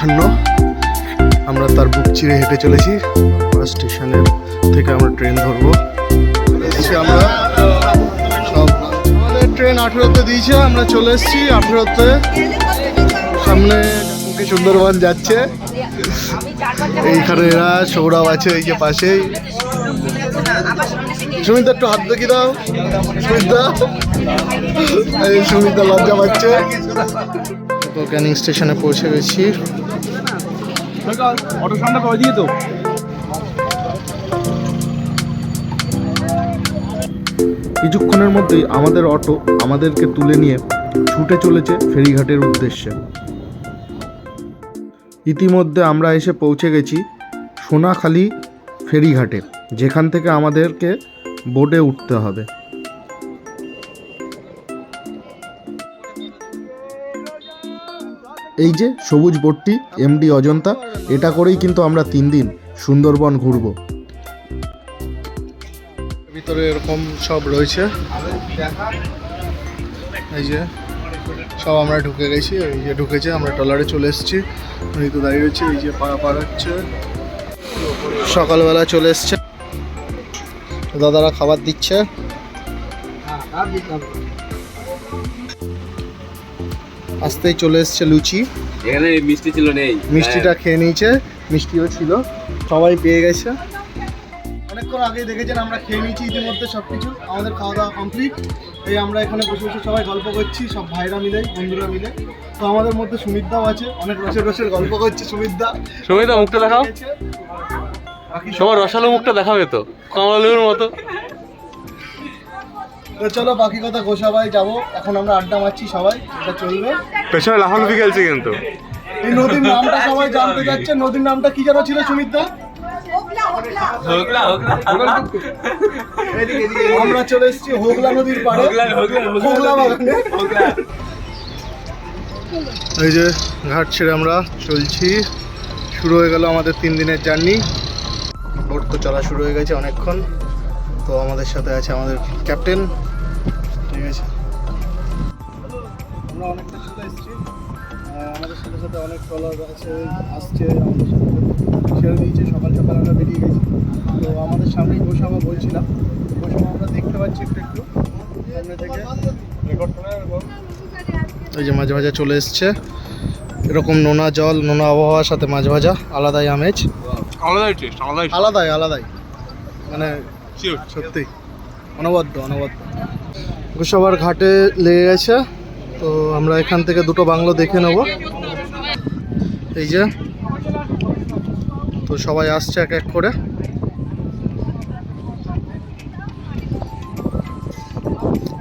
কুয়াশাচ্ছন্ন আমরা তার বুক চিরে হেঁটে চলেছি। স্টেশনের থেকে আমরা ট্রেন ধরবো। এসেছি আমরা সব ট্রেন আঠেরোতে দিয়েছে, আমরা চলে এসেছি আঠেরোতে। সামনে সুন্দরবন যাচ্ছে। এইখানে এরা, সৌরভ আছে এই যে পাশেই। সুমিতা একটু হাত দেখি দাও। সুমিতা এই সুমিতা লজ্জা পাচ্ছে। ক্যানিং স্টেশনে পৌঁছে গেছি। অটো সামনে দিয়ে তো। কিছুক্ষণের মধ্যেই আমাদের অটো আমাদেরকে তুলে নিয়ে ছুটে চলেছে ফেরিঘাটের উদ্দেশ্যে। ইতিমধ্যে আমরা এসে পৌঁছে গেছি সোনাখালি ফেরিঘাটে, যেখান থেকে আমাদেরকে বোটে উঠতে হবে। এই যে সবুজ বোটটি এমডি অজন্তা এটা করেই কিন্তু আমরা তিন দিন সুন্দরবন ঘুরবো। ভিতরে এরকম সব রয়েছে। এই যে সব আমরা ঢুকে গেছি এই যে ঢুকেছে আমরা ট্রলারে চলে এসেছি। ঋতু দাঁড়িয়ে রয়েছে এই যে পাড়া পার হচ্ছে। সকালবেলা চলে এসছে। দাদারা খাবার দিচ্ছে। আসতেই চলে এসছে লুচি। এখানে মিষ্টি ছিল নেই। মিষ্টিটা খেয়ে নিয়েছে মিষ্টিও ছিল। সবাই পেয়ে গেছে। অনেকক্ষণ আগে দেখেছেন আমরা খেয়ে নিয়েছি ইতিমধ্যে সব কিছু আমাদের খাওয়া দাওয়া কমপ্লিট এই আমরা এখানে বসে বসে সবাই গল্প করছি সব ভাইরা মিলে বন্ধুরা মিলে। তো আমাদের মধ্যে সুমিতদাও আছে অনেক রসের রসের গল্প করছে সুমিতদা। সমিতা মুখটা দেখাও। সবার রসালো মুখটা দেখাবে তো কমলের মতো। তো চলো বাকি কথা গোসাবাই যাব। এখন আমরা আড্ডা মারছি সবাই এটা চলবে। পেছনে লাফালুফি খেলছে কিন্তু। এই নদীর নামটা সবাই জানতে চাচ্ছে নদীর নামটা কি যেন ছিল সুমিতদা? আমরা চলে এসেছি হোগলা নদীর পাড়ে। হোগলা বাগানে। এই যে ঘাট ছেড়ে আমরা চলছি। শুরু হয়ে গেল আমাদের তিন দিনের জার্নি। বোট তো চলা শুরু হয়ে গেছে অনেকক্ষণ। তো আমাদের সাথে আছে আমাদের ক্যাপ্টেন সাথে অনেক ট্রলার আছে। আসছে আমাদের সাথে ছেড়ে দিয়েছে সকাল সকাল আমরা বেরিয়ে গেছি। তো আমাদের সামনেই গোসামা বলছিলাম। গোসামা আমরা দেখতে পাচ্ছি একটু একটু সামনে থেকে। এই যে মাঝে মাঝে চলে এসছে। এরকম নোনা জল নোনা আবহাওয়ার সাথে মাছ ভাজা আলাদাই আমেজ। আলাদাই টেস্ট আলাদাই আলাদাই আলাদাই। মানে সত্যি অনবদ্য অনবদ্য। গোসাবার ঘাটে লেগে গেছে। তো আমরা এখান থেকে দুটো বাংলো দেখে নেব। এই যে, তো সবাই আসছে এক এক করে।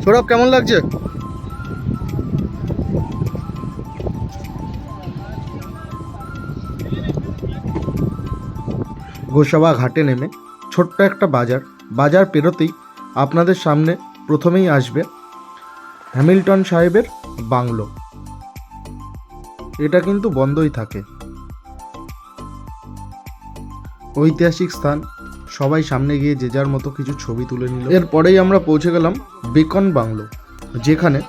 সৌরভ, কেমন লাগছে? গোসাবা ঘাটে নেমে ছোট্ট একটা বাজার বাজার পেরোতেই আপনাদের সামনে প্রথমেই আসবে হ্যামিল্টন সাহেবের বাংলো। এটা কিন্তু বন্ধই থাকে। ঐতিহাসিক স্থান, সবাই সামনে গিয়ে যে যার মতো কিছু ছবি তুলে নিল। এরপরেই আমরা পৌঁছে গেলাম বেকন বাংলো, যেখানে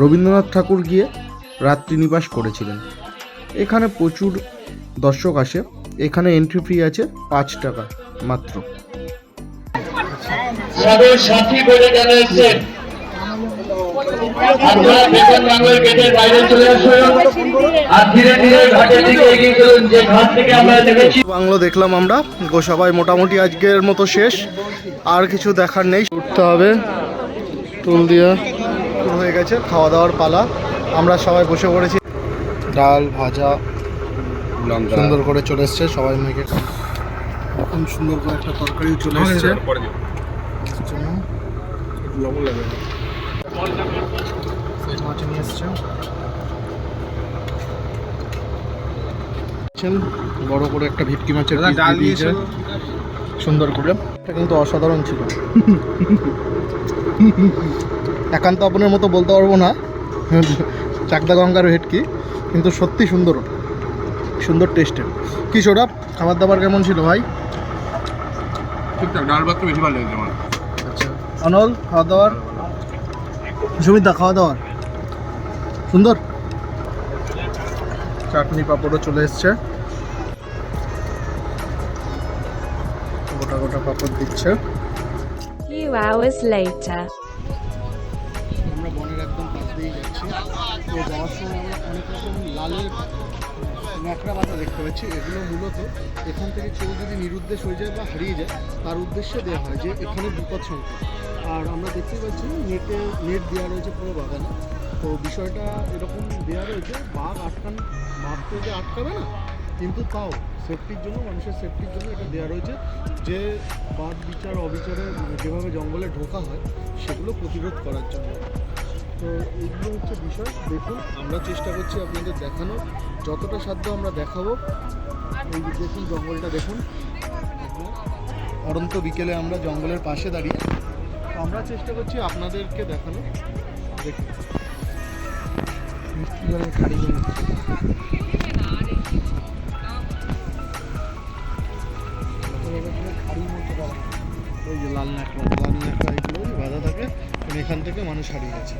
রবীন্দ্রনাথ ঠাকুর গিয়ে রাত্রি নিবাস করেছিলেন। এখানে প্রচুর দর্শক আসে, এখানে এন্ট্রি ফি আছে পাঁচ টাকা মাত্র। আপনারা বেতন বাংলার গেটের বাইরে চলে আসুন আর ধীরে ধীরে ঘাটের দিকে এগিয়ে চলুন যে ঘাট থেকে আমরা দেখেছি। বাংলো দেখলাম আমরা। গোসাবাই মোটামুটি আজকের মতো শেষ। আর কিছু দেখার নেই। উঠতে হবে। টুল দিয়া হয়ে গেছে। খাওয়া দাওয়ার পালা। আমরা সবাই বসে পড়েছি। ডাল ভাজা সুন্দর করে চলে এসছে সবাই মেখে খাব। এখন সুন্দর করে একটা তরকারিও চলে এসছে। জন্য মাছ নিয়ে এসছে বড় করে একটা ভেটকি মাছের দিয়েছে। সুন্দর করে। এটা কিন্তু অসাধারণ ছিল। একান্ত আপনার মতো বলতে পারব না। চাকদা গঙ্গার ভেটকি কিন্তু সত্যি সুন্দর। সুন্দর টেস্টের কি সৌরভ খাবার দাবার কেমন ছিল ভাই? ঠিকঠাক ডাল ভাতটা বেশি ভালো লেগেছে আমার। আচ্ছা। অনল খাওয়া দাওয়ার? সুমিতা খাওয়া দাওয়ার? সুন্দর। চাটনি পাঁপড়ও চলে এসছে। গোটা গোটা পাঁপড় দিচ্ছে। Few hours later. আমরা বনের একদম পাশ দিয়েই যাচ্ছি। তো যাওয়ার সময় আমরা অনেক রকম লালের ন্যাকড়া পাতা দেখতে পাচ্ছি। এগুলো মূলত এখান থেকে কেউ যদি নিরুদ্দেশ হয়ে যায় বা হারিয়ে যায় তার উদ্দেশ্যে দেওয়া হয় যে এখানে বিপদ সংকেত আর আমরা দেখতেই পাচ্ছি নেটে নেট দেওয়া রয়েছে পুরো বাগানে। তো বিষয়টা এরকম দেওয়া রয়েছে, বাঘ আটকান ভাবতে যে আটকাবে না, কিন্তু তাও সেফটির জন্য, মানুষের সেফটির জন্য এটা দেওয়া রয়েছে যে বাঘ বিচার, অবিচারে যেভাবে জঙ্গলে ঢোকা হয়, সেগুলো প্রতিরোধ করার জন্য। তো এইগুলো হচ্ছে বিষয়। দেখুন, আমরা চেষ্টা করছি আপনাদের দেখানোর। যতটা সাধ্য আমরা দেখাবো। এই দেখুন জঙ্গলটা, দেখুন। অরন্ত বিকেলে আমরা জঙ্গলের পাশে দাঁড়িয়ে আমরা চেষ্টা করছি আপনাদেরকে দেখানো দেখুন। ওই যে লাল ন্যাকড়া লাল থাকে এখান থেকে মানুষ হারিয়ে গেছে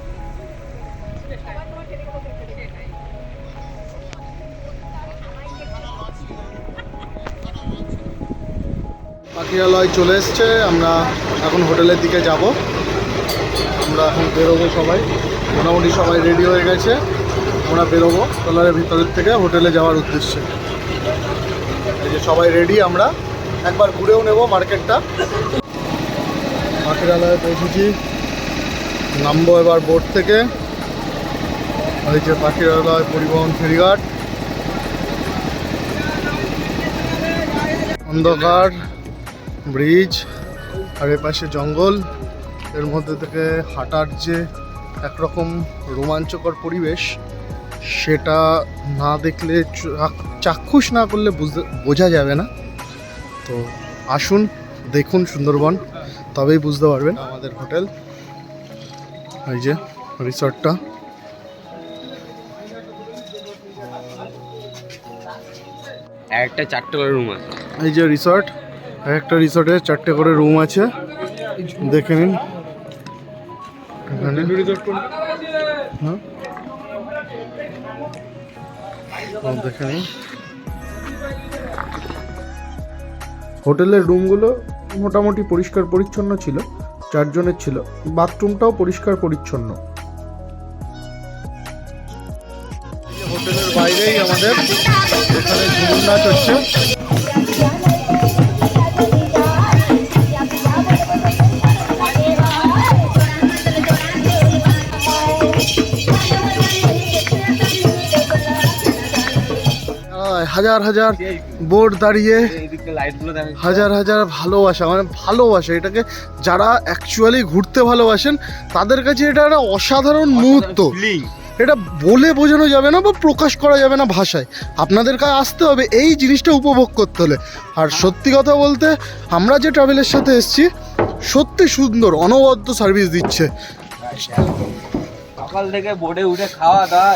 পাখিরালয় চলে এসছে, আমরা এখন হোটেলের দিকে যাব। আমরা এখন বেরোবো সবাই। মোটামুটি সবাই রেডি হয়ে গেছে। আমরা বেরোবো ট্রলারের ভিতরের থেকে হোটেলে যাওয়ার উদ্দেশ্যে। এই যে সবাই রেডি আমরা একবার ঘুরেও নেব মার্কেটটা। পাখিরালয়ে পৌঁছেছি নামবো এবার বোট থেকে। ওই যে পাখিরালয় পরিবহন ফেরিঘাট। অন্ধকার ব্রিজ আর এ পাশে জঙ্গল। এর মধ্যে থেকে হাঁটার যে একরকম রোমাঞ্চকর পরিবেশ সেটা না দেখলে চাক্ষুষ না করলে বুঝতে বোঝা যাবে না। তো আসুন দেখুন সুন্দরবন তবেই বুঝতে পারবেন আমাদের হোটেল। এই যে রিসর্টটা। একটা চারটে করে রুম আছে। এই যে রিসর্ট একটা রিসর্টে চারটে করে রুম আছে। দেখে নিন। এখানে। হ্যাঁ? দেখে রুম হোটেলের রুমগুলো মোটামুটি পরিষ্কার পরিচ্ছন্ন ছিল চারজনের ছিল। বাথরুমটাও পরিষ্কার পরিচ্ছন্ন। হোটেলের বাইরেই আমাদের এখানে ঝুমুর নাচ হচ্ছে। হাজার হাজার বোর্ড দাঁড়িয়ে হাজার হাজার ভালোবাসা মানে ভালোবাসা। এটাকে যারা অ্যাকচুয়ালি ঘুরতে ভালোবাসেন তাদের কাছে এটা একটা অসাধারণ মুহূর্ত। এটা বলে বোঝানো যাবে না বা প্রকাশ করা যাবে না ভাষায়। আপনাদের কাছে আসতে হবে এই জিনিসটা উপভোগ করতে হলে। আর সত্যি কথা বলতে আমরা যে ট্রাভেলের সাথে এসেছি সত্যি সুন্দর অনবদ্য সার্ভিস দিচ্ছে। সকাল থেকে বোর্ডে উঠে খাওয়া দাওয়া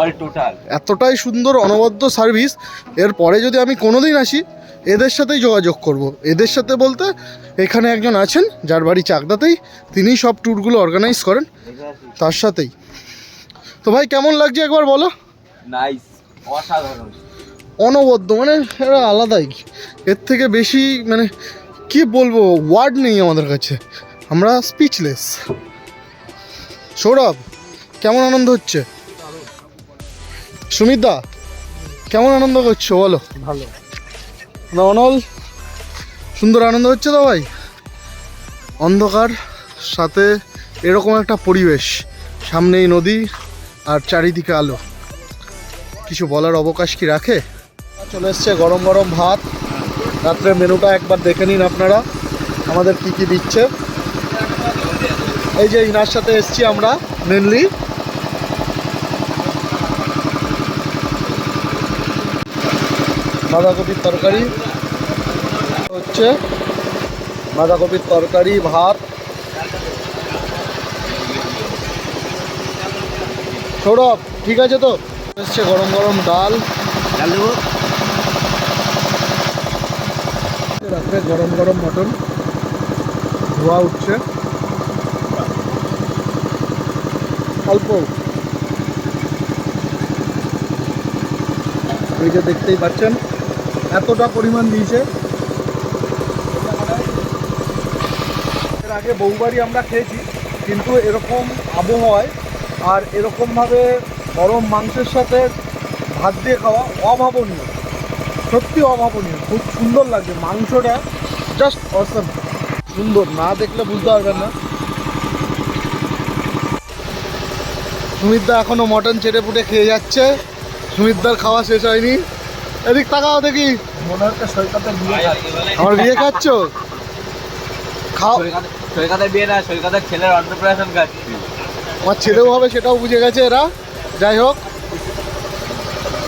অল টোটাল এতটাই সুন্দর অনবদ্য সার্ভিস। এরপরে যদি আমি কোনোদিন আসি এদের সাথেই যোগাযোগ করব। এদের সাথে বলতে এখানে একজন আছেন যার বাড়ি চাকদাতেই। তিনি সব ট্যুরগুলো অর্গানাইজ করেন। তার সাথেই। তো ভাই কেমন লাগছে একবার বলো? নাইস অসাধারণ। অনবদ্য মানে এটা আলাদাই। এর থেকে বেশি মানে কি বলব ওয়ার্ড নেই আমাদের কাছে। আমরা স্পিচলেস সৌরভ কেমন আনন্দ হচ্ছে? সুমিতা কেমন আনন্দ করছ বলো? ভালো। অনল? সুন্দর আনন্দ হচ্ছে তো ভাই? অন্ধকার সাথে এরকম একটা পরিবেশ সামনেই নদী আর চারিদিকে আলো। কিছু বলার অবকাশ কি রাখে? চলে এসছে গরম গরম ভাত। রাত্রে মেনুটা একবার দেখে নিন আপনারা আমাদের কি কি দিচ্ছে। এই যে ইনার সাথে এসছি আমরা মেনলি বাঁধাকপির তরকারি হচ্ছে বাঁধাকপির তরকারি, ভাত। সৌরভ, ঠিক আছে তো? এসছে গরম গরম ডাল। রাত্রে গরম গরম মটন। ধোয়া উঠছে। অল্প। এই যে দেখতেই পাচ্ছেন। এতটা পরিমাণ দিয়েছে। এর আগে বহুবারই আমরা খেয়েছি, কিন্তু এরকম আবহাওয়ায় আর এরকমভাবে গরম মাংসের সাথে ভাত দিয়ে খাওয়া অভাবনীয়। সত্যি অভাবনীয়। খুব সুন্দর লাগছে। মাংসটা জাস্ট অসম সুন্দর। না দেখলে বুঝতে পারবেন না। সুমিতদা এখনও মটন চেটে পুটে খেয়ে যাচ্ছে। সুমিতদার খাওয়া শেষ হয়নি। এদিক তাকাও দেখি। মনে হচ্ছে সৈকতে বিয়ে আমার বিয়ে খাচ্ছ? খাও। সৈকতের বিয়ে না সৈকতের ছেলের অন্নপ্রাশন খাচ্ছি। আমার ছেলেও হবে সেটাও বুঝে গেছে এরা। যাই হোক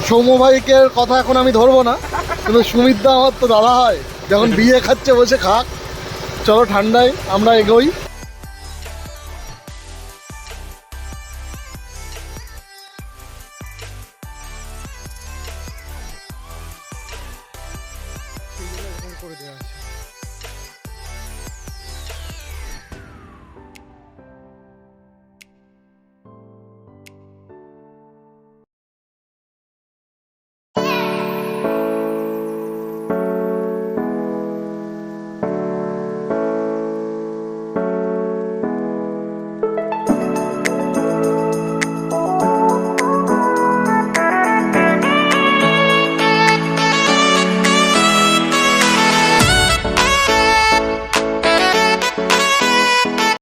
সৌম্য ভাইকে কথা এখন আমি ধরবো না। কিন্তু সুমিতদা আমার তো দাদা হয়। যখন বিয়ে খাচ্ছে বসে খাক। চলো ঠান্ডায় আমরা এগোই।